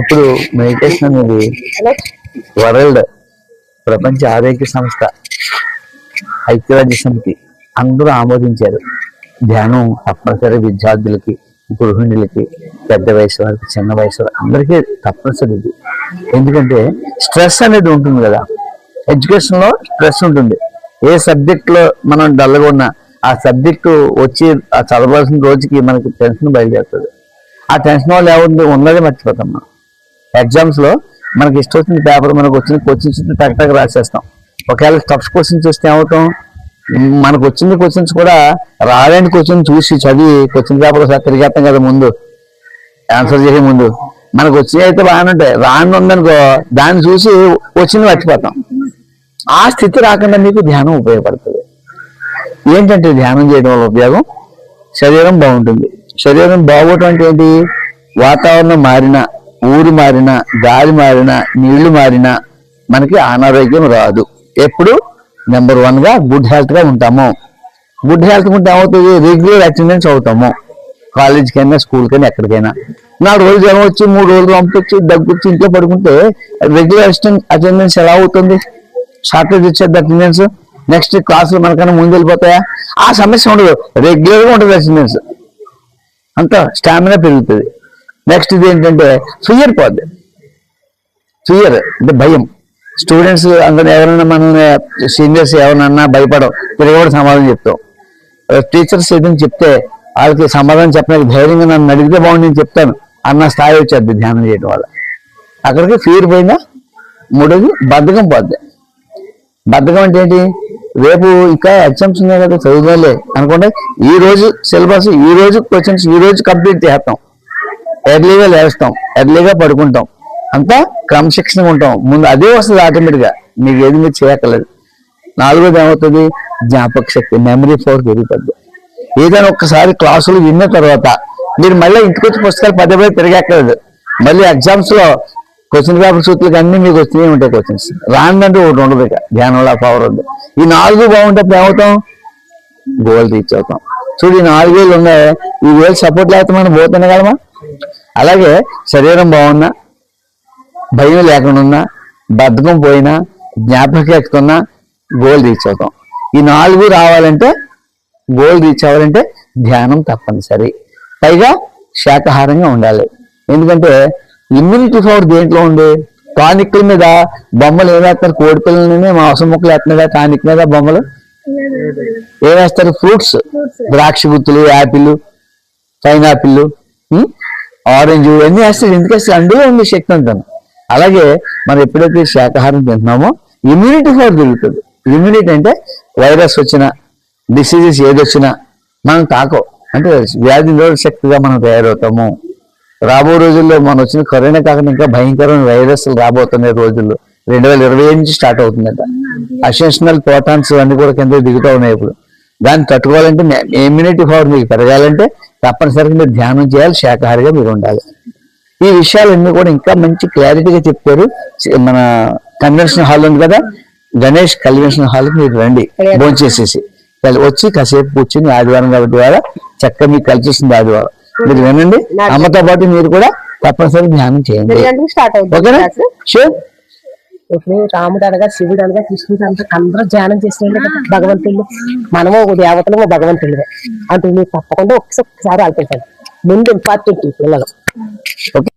ఇప్పుడు మెడిటేషన్ అనేది వరల్డ్ ప్రపంచ ఆరోగ్య సంస్థ ఐక్యరాజ్య సమితి అందరూ ఆమోదించారు. ధ్యానం తప్పనిసరి విద్యార్థులకి గృహిణులకి పెద్ద వయసు వారికి చిన్న వయసు వారికి అందరికీ తప్పనిసరి ఇది. ఎందుకంటే స్ట్రెస్ అనేది ఉంటుంది కదా. ఎడ్యుకేషన్లో స్ట్రెస్ ఉంటుంది. ఏ సబ్జెక్ట్లో మనం డల్గా ఉన్నా ఆ సబ్జెక్టు వచ్చి ఆ చదవాల్సిన రోజుకి మనకి టెన్షన్ బయలుదేరుతుంది. ఆ టెన్షన్ వాళ్ళు ఏముంది? ఉన్నదే మర్చిపోతాం మనం. ఎగ్జామ్స్లో మనకి ఇష్టం వచ్చిన పేపర్ మనకు వచ్చిన క్వశ్చన్స్ టక్ టక్ రాసేస్తాం. ఒకవేళ టఫ్ క్వశ్చన్స్ వస్తే ఏమవుతాం? మనకు వచ్చిన క్వశ్చన్స్ కూడా రాలేని క్వశ్చన్ చూసి చదివి క్వశ్చన్ పేపర్ ఒకసారి తిరిగేస్తాం కదా ముందు. ఆన్సర్ చేసే ముందు. మనకు వచ్చి అయితే బాగానే ఉంటాయి. రాని ఉందనుకో దాన్ని చూసి వచ్చింది మర్చిపోతాం. ఆ స్థితి రాకుండా మీకు ధ్యానం ఉపయోగపడుతుంది. ఏంటంటే ధ్యానం చేయడం వల్ల ఉపయోగం? శరీరం బాగుంటుంది. శరీరం బాగోటం అంటే ఏంటి? వాతావరణం మారినా ఊరు మారినా గాలి మారినా నీళ్ళు మారినా మనకి అనారోగ్యం రాదు. ఎప్పుడు? నెంబర్ వన్గా గుడ్ హెల్త్గా ఉంటాము. గుడ్ హెల్త్ ఉంటే ఏమవుతుంది? రెగ్యులర్ అటెండెన్స్ అవుతాము. కాలేజ్కి అయినా స్కూల్కైనా ఎక్కడికైనా. నాలుగు రోజులు జ్వరం వచ్చి మూడు రోజులు పంపించి దగ్గు వచ్చి ఇంట్లో పడుకుంటే రెగ్యులర్ అటెండెన్స్ ఎలా అవుతుంది? షార్టేజ్ వచ్చేది అటెండెన్స్? నెక్స్ట్ క్లాసులు మనకన్నా ముందు వెళ్ళిపోతాయా? ఆ సమస్య ఉండదు. రెగ్యులర్గా ఉంటుంది అటెండెన్స్. అంత స్టామినా పెరుగుతుంది. నెక్స్ట్ ఇది ఏంటంటే ఫియర్ పోద్ది. ఫియర్ అంటే భయం. స్టూడెంట్స్ అందరూ ఎవరైనా మనల్ని సీనియర్స్ ఎవరన్నా భయపడం తిరగబడి సమాధానం చెప్తాం. టీచర్స్ ఏదైనా చెప్తే వాళ్ళకి సమాధానం చెప్పడానికి ధైర్యంగా నన్ను అడిగితే బాగుంది నేను చెప్తాను అన్న స్థాయి వచ్చేది ధ్యానం చేయడం వల్ల. అక్కడికి ఫీర్ పోయినా మూడోది బద్ధకం పోద్ది. బద్ధకం అంటే ఏంటి? రేపు ఇంకా ఎగ్జామ్స్ ఉన్నాయి కదా చదువుకోలే అనుకుంటే ఈ రోజు సిలబస్ ఈ రోజు క్వశ్చన్స్ ఈ రోజు కంప్లీట్ చేస్తాం. ఎర్లీగా లేస్తాం ఎర్లీగా పడుకుంటాం. అంతా క్రమశిక్షణగా ఉంటాం. ముందు అదే వస్తుంది ఆటోమేటిక్గా. మీకు ఏది మీరు చేయక్కర్లేదు. నాలుగోది ఏమవుతుంది? జ్ఞాపక శక్తి మెమరీ ఫోర్ పెరుగుతుంది. ఏదైనా ఒక్కసారి క్లాసులు విన్న తర్వాత మీరు మళ్ళీ ఇంటికి వచ్చి పుస్తకాలు పదే పదే తిరగక్కర్లేదు. మళ్ళీ ఎగ్జామ్స్లో క్వశ్చన్ పేపర్ సూత్రులకు అన్ని మీకు వచ్చినాయి ఉంటాయి క్వశ్చన్స్ రాందంటే ఒకటి ఉండదు ఇక. ధ్యానంలో పవర్ ఉంది ఈ నాలుగు బాగుంటే ఏమవుతాం? గోల్ రీచ్ అవుతాం చూడు ఈ నాలుగు వేలు ఉన్నాయి. ఈ వేలు సపోర్ట్ లేకపోతే మనం పోతున్నా కదమా అలాగే శరీరం బాగున్నా భయం లేకుండా ఉన్నా బద్ధకం పోయినా జ్ఞాపకం ఎక్కుతున్నా గోల్ రీచ్ అవుతాం ఈ నాలుగు రావాలంటే గోల్ రీచ్ అవ్వాలంటే ధ్యానం తప్పనిసరి. పైగా శాకాహారంగా ఉండాలి. ఎందుకంటే ఇమ్యూనిటీ పవర్ దేంట్లో ఉంది? టానిక్ల మీద బొమ్మలు ఏమేస్తారు కోడి పిల్లలని మాంసం ముక్కలు వేస్తున్నారు టానిక్ మీద బొమ్మలు? ఏమేస్తారు ఫ్రూట్స్. ద్రాక్ష గుత్తులు యాపిల్ పైనాపిల్ ఆరెంజ్ ఇవన్నీ వేస్తారు. ఎందుకు వేస్తారు అందులో ఉంది శక్తి అంటాను. అలాగే మనం ఎప్పుడైతే శాకాహారం తింటున్నామో ఇమ్యూనిటీ పవర్ పెరుగుతుంది. ఇమ్యూనిటీ అంటే వైరస్ వచ్చినా డిసీజెస్ ఏది వచ్చినా మనం తాకో. అంటే వ్యాధి శక్తిగా మనం తయారవుతాము. రాబో రోజుల్లో మనం వచ్చిన కరోనా కాకుండా ఇంకా భయంకరమైన వైరస్లు రాబోతున్నాయి రోజుల్లో. రెండు వేల ఇరవై నుంచి స్టార్ట్ అవుతుందట. అసెన్షనల్ ప్రోటాన్స్ అన్ని కూడా కింద దిగుతూ ఉన్నాయి ఇప్పుడు. దాన్ని తట్టుకోవాలంటే ఇమ్యూనిటీ పవర్ మీకు పెరగాలంటే తప్పనిసరిగా మీరు ధ్యానం చేయాలి శాకాహారిగా మీరు ఉండాలి. ఈ విషయాలన్నీ కూడా ఇంకా మంచి క్లారిటీగా చెప్పారు మన కన్వెన్షన్ హాల్ ఉంది కదా? గణేష్ కన్వెన్షన్ హాల్ మీరు రండి. భోంచేసేసి. వచ్చి కాసేపు కూర్చుని ఆదివారం కాబట్టి వాళ్ళ చక్కగా మీకు కలిసి వస్తుంది ఆదివారం. మీరు వినండి. అమ్మతో పాటు మీరు కూడా తప్పనిసరి ధ్యానం చేయండి. ఓకేనా. షూర్ ఇప్పుడు రాముడు అనగా శివుడు అనగా కృష్ణుడు అనగా అందరూ ధ్యానం చేసిన భగవంతుళ్ళు. మనము ఒక దేవతలు భగవంతులు అంటే మీరు తప్పకుండా ఒకసారి ఆలోచించండి. ముందు ఇంపార్టెంట్ పిల్లలు. ఓకే.